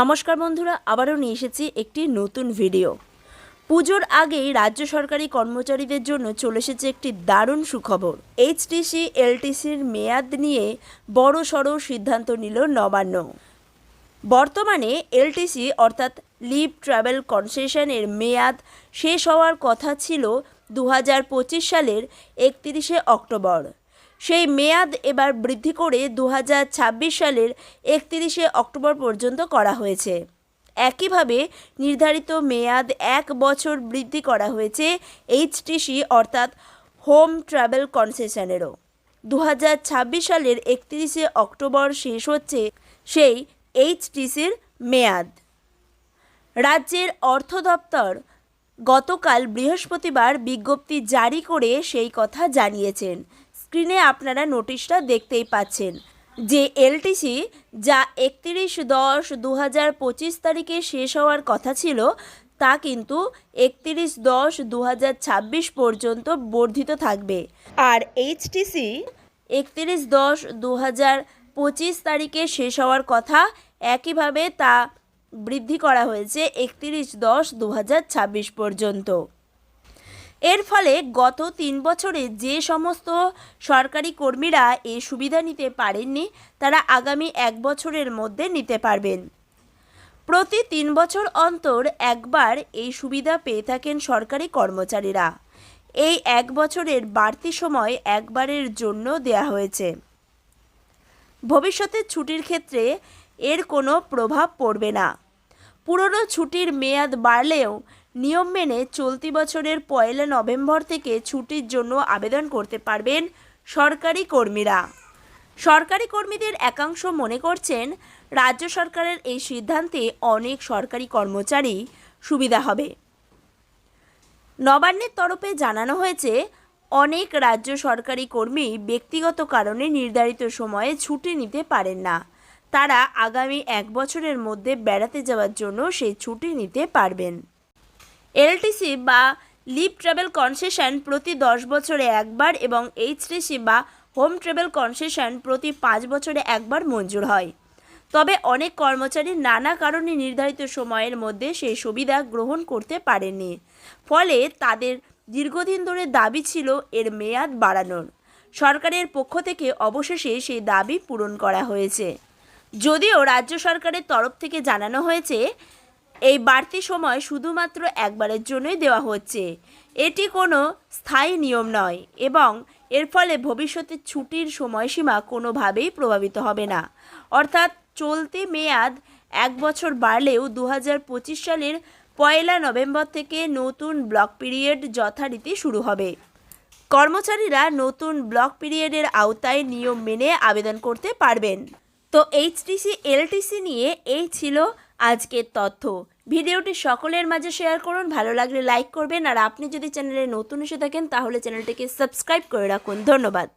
নমস্কার বন্ধুরা, আবারও নিয়ে এসেছি একটি নতুন ভিডিও পুজোর আগেই রাজ্য সরকারি কর্মচারীদের জন্য চলে এসেছে একটি দারুণ সুখবর। এইচটিসি এলটিসির মেয়াদ নিয়ে বড় সড়ো সিদ্ধান্ত নিল নবান্ন। বর্তমানে এলটিসি অর্থাৎ লিভ ট্রাভেল কনসেশনের মেয়াদ শেষ হওয়ার কথা ছিল দু হাজার পঁচিশ সালের একত্রিশে অক্টোবর। সেই মেয়াদ এবার বৃদ্ধি করে দু হাজার ছাব্বিশ সালের একত্রিশে অক্টোবর পর্যন্ত করা হয়েছে। একইভাবে নির্ধারিত মেয়াদ এক বছর বৃদ্ধি করা হয়েছে এইচটিসি অর্থাৎ হোম ট্রাভেল কনসেশনেরও। দু হাজার ছাব্বিশ সালের একত্রিশে অক্টোবর শেষ হচ্ছে সেই এইচটিসির মেয়াদ। রাজ্যের অর্থ দপ্তর গতকাল বৃহস্পতিবার বিজ্ঞপ্তি জারি করে সেই কথা জানিয়েছেন। স্ক্রিনে আপনারা নোটিশটা দেখতেই পাচ্ছেন যে এলটিসি যা একত্রিশ দশ দু হাজার পঁচিশ তারিখে শেষ হওয়ার কথা ছিল, তা কিন্তু একত্রিশ দশ দু হাজার ছাব্বিশ পর্যন্ত বর্ধিত থাকবে। আর এইচটিসি একত্রিশ দশ দু হাজার পঁচিশ তারিখে শেষ হওয়ার কথা একইভাবে তা বৃদ্ধি করা হয়েছে একত্রিশ দশ দু পর্যন্ত। এর ফলে গত তিন বছরে যে সমস্ত সরকারি কর্মীরা এই সুবিধা নিতে পারেননি, তারা আগামী এক বছরের মধ্যে নিতে পারবেন। প্রতি তিন বছর অন্তর একবার এই সুবিধা পেয়ে থাকেন সরকারি কর্মচারীরা। এই এক বছরের বাড়তি সময় একবারের জন্য দেয়া হয়েছে। ভবিষ্যতে ছুটির ক্ষেত্রে এর কোনো প্রভাব পড়বে না। পুরনো ছুটির মেয়াদ বাড়লেও নিয়ম মেনে চলতি বছরের পয়লা নভেম্বর থেকে ছুটির জন্য আবেদন করতে পারবেন সরকারি কর্মীরা। সরকারি কর্মীদের একাংশ মনে করছেন, রাজ্য সরকারের এই সিদ্ধান্তে অনেক সরকারি কর্মচারী সুবিধা হবে। নবান্নের তরফে জানানো হয়েছে, অনেক রাজ্য সরকারি কর্মী ব্যক্তিগত কারণে নির্ধারিত সময়ে ছুটি নিতে পারেন না। তারা আগামী এক বছরের মধ্যে বেড়াতে যাওয়ার জন্য সেই ছুটি নিতে পারবেন। এলটিসি বা লিভ ট্রাভেল কনসেশন প্রতি দশ বছরে একবার এবং এইচটিসি বা হোম ট্রাভেল কনসেশন প্রতি পাঁচ বছরে একবার মঞ্জুর হয়। তবে অনেক কর্মচারী নানা কারণে নির্ধারিত সময়ের মধ্যে সেই সুবিধা গ্রহণ করতে পারেননি। ফলে তাদের দীর্ঘদিন ধরে দাবি ছিল এর মেয়াদ বাড়ানোর। সরকারের পক্ষ থেকে অবশেষে সেই দাবি পূরণ করা হয়েছে। যদিও রাজ্য সরকারের তরফ থেকে জানানো হয়েছে এই বাড়তি সময় শুধুমাত্র একবারের জন্যই দেওয়া হচ্ছে। এটি কোনো স্থায়ী নিয়ম নয় এবং এর ফলে ভবিষ্যতে ছুটির সময়সীমা কোনোভাবেই প্রভাবিত হবে না। অর্থাৎ চলতি মেয়াদ এক বছর বাড়লেও দু হাজার পঁচিশ সালের পয়লা নভেম্বর থেকে নতুন ব্লক পিরিয়ড যথারীতি শুরু হবে। কর্মচারীরা নতুন ব্লক পিরিয়ডের আওতায় নিয়ম মেনে আবেদন করতে পারবেন। তো এইচটিসি, এলটিসি নিয়ে এই ছিল আজকের তথ্য। ভিডিওটি সকলের মাঝে শেয়ার করুন, ভালো লাগলে লাইক করবেন, আর আপনি যদি চ্যানেলে নতুন এসে থাকেন, তাহলে চ্যানেলটিকে সাবস্ক্রাইব করে রাখুন। ধন্যবাদ।